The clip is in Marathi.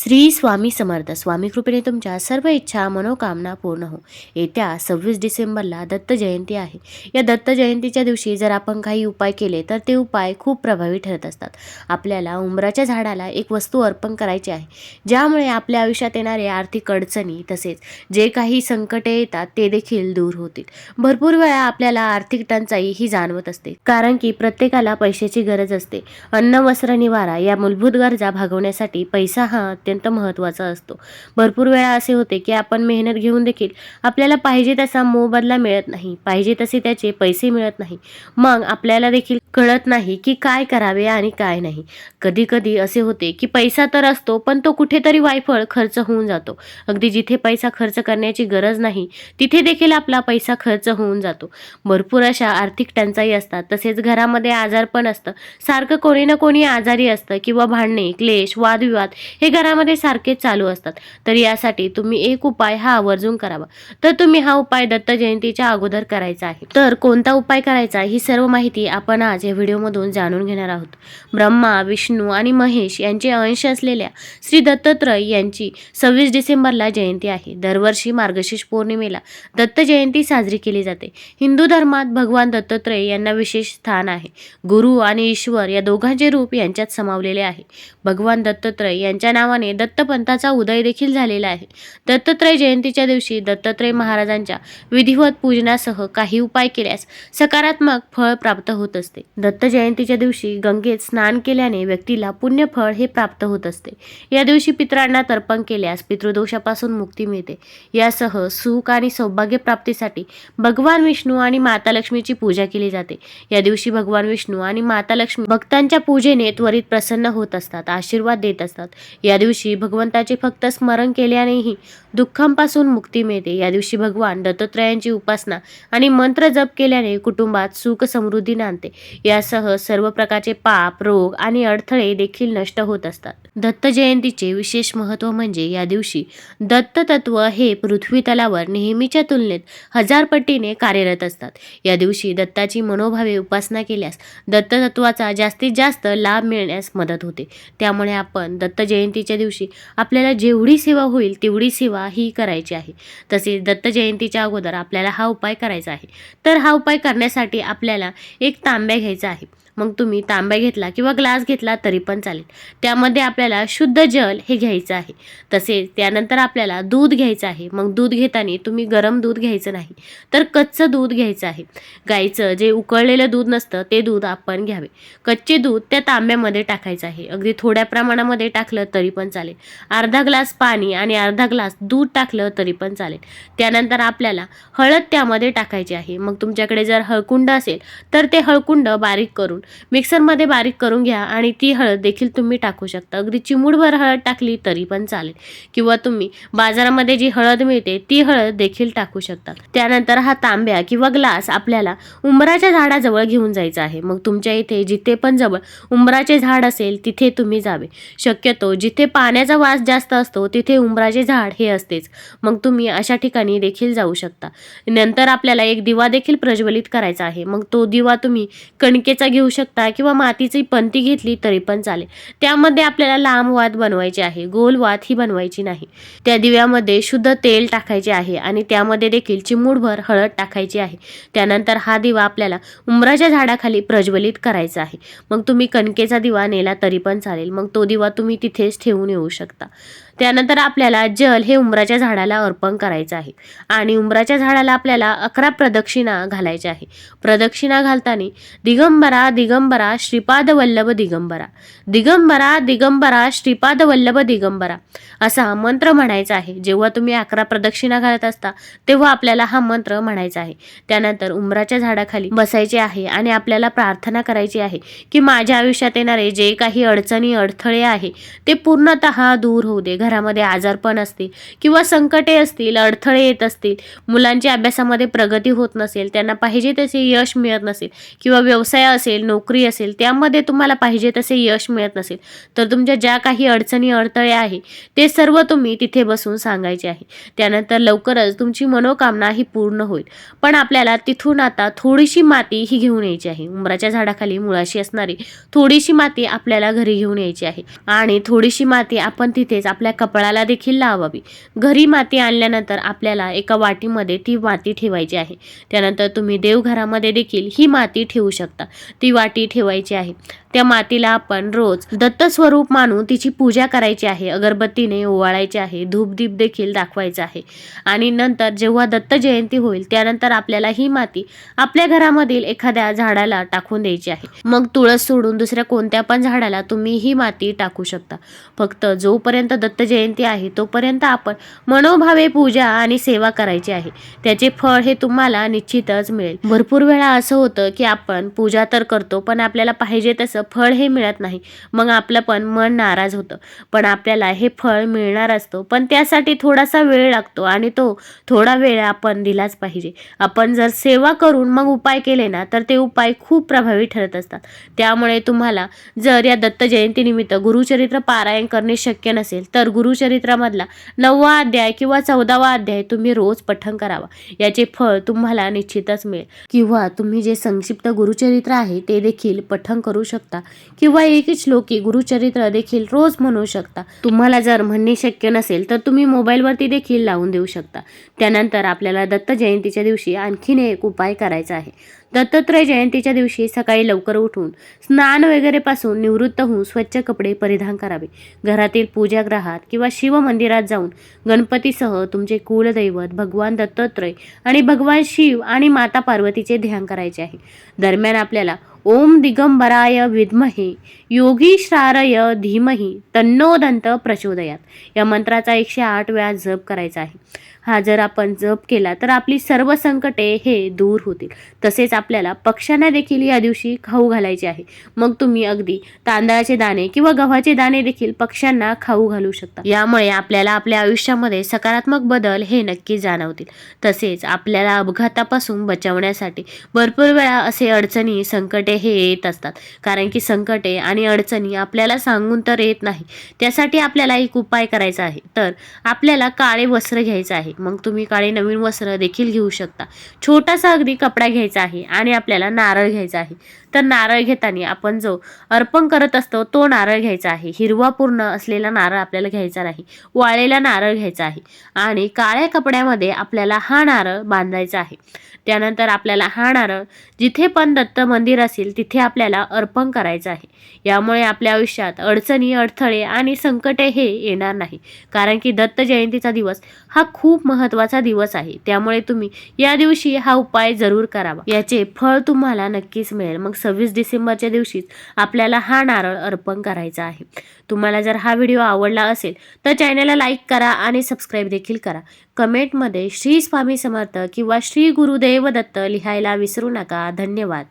श्री स्वामी समर्थ स्वामी कृपेने तुमच्या सर्व इच्छा मनोकामना पूर्ण हो. येत्या सव्वीस डिसेंबरला दत्त जयंती आहे. या दत्त जयंतीच्या दिवशी जर आपण काही उपाय केले तर ते उपाय खूप प्रभावी ठरत असतात. आपल्याला उंबराच्या झाडाला एक वस्तू अर्पण करायची आहे. ज्यामुळे आपल्या आयुष्यात येणारे आर्थिक अडचणी तसेच जे काही संकटे येतात ते देखील दूर होतील. भरपूर वेळा आपल्याला आर्थिक टंचाई ही जाणवत असते. कारण की प्रत्येकाला पैशाची गरज असते. अन्न वस्त्र निवारा या मूलभूत गरजा भागवण्यासाठी पैसा हा अत्यंत महत्त्वाचा असतो. भरपूर वेळा असे होते की आपण मेहनत घेऊन देखील आपल्याला पाहिजे तसा मोबदला मिळत नाही पाहिजे तसे त्याचे पैसे मिळत नाही. मग आपल्याला देखील कळत नाही की काय करावे आणि काय नाही. कधी कधी असे होते की पैसा तर असतो पण तो कुठेतरी वायफळ खर्च होऊन जातो. अगदी जिथे पैसा खर्च करण्याची गरज नाही तिथे देखील आपला पैसा खर्च होऊन जातो. भरपूर अशा आर्थिक टंचाई असतात. तसेच घरामध्ये आजार पण असतं. सारखं कोणी ना कोणी आजारी असतं किंवा भांडणे क्लेश वादविवाद हे घरामध्ये सारखेच चालू असतात. तर यासाठी तुम्ही एक उपाय हा आवर्जून करावा. तर तुम्ही हा उपाय दत्त जयंतीच्या अगोदर करायचा आहे. तर कोणता उपाय करायचा ही सर्व माहिती आपण आज या व्हिडिओमधून जाणून घेणार आहोत. ब्रह्मा विष्णू आणि महेश यांचे अंश असलेल्या श्री दत्तत्रय यांची सव्वीस डिसेंबरला जयंती आहे. दरवर्षी मार्गशीर्ष पौर्णिमेला दत्त जयंती साजरी केली जाते. हिंदू धर्मात भगवान दत्तत्रय यांना विशेष स्थान आहे. गुरु आणि ईश्वर या दोघांचे रूप यांच्यात समावलेले आहे. भगवान दत्तत्रय यांच्या नावाने दत्तपंथाचा उदय देखील झालेला आहे. दत्तत्रय जयंतीच्या दिवशी दत्तत्रय महाराजांच्या विधिवत पूजनासह काही उपाय केल्यास सकारात्मक फळ प्राप्त होत असते. दत्त जयंतीच्या दिवशी गंगेत स्नान केल्याने व्यक्तीला पुण्य फळ हे प्राप्त होत असते. या दिवशी पितरांना तर्पण केल्यास पितृदोषापासून मुक्ती मिळते. यासह सुख आणि सौभाग्य प्राप्तीसाठी भगवान विष्णू आणि माता लक्ष्मीची पूजा केली जाते. या दिवशी भगवान विष्णू आणि माता लक्ष्मी भक्तांच्या पूजेने त्वरित प्रसन्न होत असतात आशीर्वाद देत असतात. या दिवशी भगवंताचे फक्त स्मरण केल्यानेही दुःखांपासून मुक्ती मिळते. या दिवशी भगवान दत्तात्रयांची उपासना आणि मंत्र जप केल्याने कुटुंबात सुख समृद्धी नांदते. यासह सर्व प्रकारचे पाप रोग आणि अडथळे देखील नष्ट होत असतात. दत्त जयंतीचे विशेष महत्त्व म्हणजे या दिवशी दत्त तत्व हे पृथ्वी तलावर नेहमीच्या तुलनेत हजार पटीने कार्यरत असतात. या दिवशी दत्ताची मनोभावे उपासना केल्यास दत्त तत्वाचा जास्तीत जास्त लाभ मिळण्यास मदत होते. त्यामुळे आपण दत्त जयंतीच्या दिवशी आपल्याला जेवढी सेवा होईल तेवढी सेवा ही करायची आहे. तसेच दत्त जयंतीच्या अगोदर आपल्याला हा उपाय करायचा आहे. तर हा उपाय करण्यासाठी आपल्याला एक तांब्या घ्यायचा आहे. मग तुम्ही तांब्या घेतला किंवा ग्लास घेतला तरी पण चालेल. त्यामध्ये आपल्याला शुद्ध जल हे घ्यायचं आहे. तसेच त्यानंतर आपल्याला दूध घ्यायचं आहे. मग दूध घेताना तुम्ही गरम दूध घ्यायचं नाही तर कच्चं दूध घ्यायचं आहे. गाईचं जे उकळलेलं दूध नसतं ते दूध आपण घ्यावे. कच्चे दूध त्या तांब्यामध्ये टाकायचं आहे. अगदी थोड्या प्रमाणामध्ये टाकलं तरी पण चालेल. अर्धा ग्लास पाणी आणि अर्धा ग्लास दूध टाकलं तरी पण चालेल. त्यानंतर आपल्याला हळद त्यामध्ये टाकायची आहे. मग तुमच्याकडे जर हळकुंड असेल तर ते हळकुंड बारीक करून मिक्सरमध्ये बारीक करून घ्या आणि ती हळद देखील तुम्ही टाकू शकता. अगदी चिमूटभर हळद टाकली तरी पण चालेल. किंवा तुम्ही बाजारामध्ये जी हळद मिळते ती हळद देखील टाकू शकता. त्यानंतर हा तांब्या किंवा ग्लास आपल्याला उंबराच्या झाडाजवळ घेऊन जायचा आहे. मग तुमच्या इथे जिथे पण जवळ उंबराचे झाड असेल तिथे तुम्ही जावे. शक्यतो जिथे पाण्याचा वास जास्त असतो तिथे उंबराचे झाड हे असतेच. मग तुम्ही अशा ठिकाणी देखील जाऊ शकता. नंतर आपल्याला एक दिवा देखील प्रज्वलित करायचा आहे. मग तो दिवा तुम्ही कणकेचा घेऊ शकता. किंवा मातीची पंती घेतली तरी पण चालेल. त्यामध्ये आपल्याला लांब वात बनवायची आहे. गोल वात ही बनवायची नाही. त्या दिव्यामध्ये शुद्ध तेल टाकायचे आहे आणि त्यामध्ये देखील चिमूडभर हळद टाकायची आहे. त्यानंतर हा दिवा आपल्याला उंबराच्या झाडाखाली प्रज्वलित करायचा आहे. मग तुम्ही कणकेचा दिवा नेला तरी पण चालेल. मग तो दिवा तुम्ही तिथेच ठेवून येऊ शकता. त्यानंतर आपल्याला जल हे उंबराच्या झाडाला अर्पण करायचं आहे. आणि उंबराच्या झाडाला आपल्याला अकरा प्रदक्षिणा घालायच्या आहे. प्रदक्षिणा घालताना दिगंबरा दिगंबरा श्रीपाद वल्लभ दिगंबरा. दिगंबरा दिगंबरा श्रीपाद वल्लभ दिगंबरा. असा मंत्र म्हणायचा आहे. जेव्हा तुम्ही अकरा प्रदक्षिणा घालत असता तेव्हा आपल्याला हा मंत्र म्हणायचा आहे. त्यानंतर उंबराच्या झाडाखाली बसायचे आहे आणि आपल्याला प्रार्थना करायची आहे की माझ्या आयुष्यात येणारे जे काही अडचणी अडथळे आहे ते पूर्णतः दूर होऊ दे. घरामध्ये आजारपण असतील किंवा संकटे असतील अडथळे येत असतील मुलांच्या अभ्यासामध्ये प्रगती होत नसेल त्यांना पाहिजे तसे यश मिळत नसेल किंवा व्यवसाय असेल नोकरी असेल त्यामध्ये तुम्हाला पाहिजे तसे यश मिळत नसेल तर तुमच्या ज्या काही अडचणी अडथळे आहे ते सर्व तुम्ही तिथे बसून सांगायचे आहे. त्यानंतर लवकरच तुमची मनोकामना ही पूर्ण होईल. पण आपल्याला तिथून आता थोडीशी माती ही घेऊन यायची आहे. उंबराच्या झाडाखाली मुळाशी असणारी थोडीशी माती आपल्याला घरी घेऊन यायची आहे. आणि थोडीशी माती आपण तिथेच आपल्या कपाळाला देखील लावावी. घरी माती आणल्यानंतर आपल्याला एका वाटीमध्ये ती माती ठेवायची आहे. त्यानंतर तुम्ही देवघरामध्ये देखील ही माती ठेवू शकता. ती वाटी ठेवायची आहे. त्या मातीला आपण रोज दत्त स्वरूप मानून तिची पूजा करायची आहे. अगरबत्तीने ओवाळायची आहे. धूपदीप देखील दाखवायचा आहे. आणि नंतर जेव्हा दत्त जयंती होईल त्यानंतर आपल्याला ही माती आपल्या घरामधील एखाद्या झाडाला टाकून द्यायची आहे. मग तुळस सोडून दुसऱ्या कोणत्या पण झाडाला तुम्ही ही माती टाकू शकता. फक्त जोपर्यंत दत्त जयंती आहे तोपर्यंत आपण मनोभावे पूजा आणि सेवा करायची आहे. त्याचे फळ हे तुम्हाला निश्चितच मिळेल. भरपूर वेळा असं होतं की आपण पूजा तर करतो पण आपल्याला पाहिजे तसं फळ हे मिळत नाही. मग आपलं पण मन नाराज होतं. पण आपल्याला हे फळ मिळणार असतो. पण त्यासाठी थोडासा वेळ लागतो आणि तो थोडा वेळ आपण दिलाच पाहिजे. आपण जर सेवा करून मग उपाय केले ना तर ते उपाय खूप प्रभावी ठरत असतात. त्यामुळे तुम्हाला जर या दत्त जयंतीनिमित्त गुरुचरित्र पारायण करणे शक्य नसेल तर गुरुचरित्रामधला नववा अध्याय किंवा चौदावा अध्याय तुम्ही रोज पठण करावा. याचे फळ तुम्हाला निश्चितच मिळेल. किंवा तुम्ही जे संक्षिप्त गुरुचरित्र आहे ते देखील पठण करू शकता. किंवा एक श्लोकी गुरुचरित्र देखील रोज म्हणू शकता. तुम्हाला जर म्हणणे शक्य नसेल तर तुम्ही मोबाईलवरती देखील लावून देऊ शकता. त्यानंतर आपल्याला दत्त जयंतीच्या दिवशी आणखीन एक उपाय करायचा आहे. दत्तात्रय जयंतीच्या दिवशी सकाळी लवकर उठून स्नान वगैरे पासून निवृत्त होऊन स्वच्छ कपडे परिधान करावे. घरातील पूजागृहात किंवा शिव मंदिरात जाऊन गणपतीसह तुमचे कुलदैवत भगवान दत्तात्रय आणि भगवान शिव आणि माता पार्वतीचे ध्यान करायचे आहे. दरम्यान आपल्याला ओम दिगंबराय विद्महे योगीश्रारय धीमही तन्नोदंत प्रचोदयात. या मंत्राचा एकशे आठ वेळा जप करायचा आहे. हा जर आपण जप केला तर आपली सर्व संकटे हे दूर होतील. तसेच आपल्याला पक्ष्यांना देखील या दिवशी खाऊ घालायचे आहे. मग तुम्ही अगदी तांदळाचे दाणे किंवा गव्हाचे दाणे देखील पक्ष्यांना खाऊ घालू शकता. यामुळे आपल्याला आपल्या आयुष्यामध्ये सकारात्मक बदल हे नक्की जाणवतील. तसेच आपल्याला अपघातापासून बचावण्यासाठी भरपूर वेळा असे अडचणी संकटे हे येत असतात. कारण की संकटे आणि अडचणी आपल्याला सांगून तर येत नाही. त्यासाठी आपल्याला एक उपाय करायचा आहे. तर आपल्याला काळे वस्त्र घ्यायचं आहे. मग तुम्ही काळे नवीन वस्त्र देखील घेऊ शकता. छोटासा अगदी कपडा घ्यायचा आहे आणि आपल्याला नारळ घ्यायचा आहे. तर नारळ घेताना आपण जो अर्पण करत असतो तो नारळ घ्यायचा आहे. हिरवा पूर्ण असलेला नारळ आपल्याला घ्यायचा नाही. वाळलेला नारळ घ्यायचा आहे. आणि काळ्या कपड्यामध्ये आपल्याला हा नारळ बांधायचा आहे. त्यानंतर आपल्याला हा नारळ जिथे पण दत्त मंदिर असेल तिथे आपल्याला अर्पण करायचं आहे. यामुळे आपल्या आयुष्यात अडचणी अडथळे आणि संकटे हे येणार नाही. कारण की दत्त जयंतीचा दिवस हा खूप खूप महत्त्वाचा दिवस आहे. त्यामुळे तुम्ही या दिवशी हा उपाय जरूर करावा. याचे फळ तुम्हाला नक्कीच मिळेल. मग सव्वीस डिसेंबरच्या दिवशीच आपल्याला हा नारळ अर्पण करायचा आहे. तुम्हाला जर हा व्हिडिओ आवडला असेल तर चॅनलला लाईक करा आणि सबस्क्राईब देखील करा. कमेंटमध्ये श्री स्वामी समर्थ किंवा श्री गुरुदेव दत्त लिहायला विसरू नका. धन्यवाद.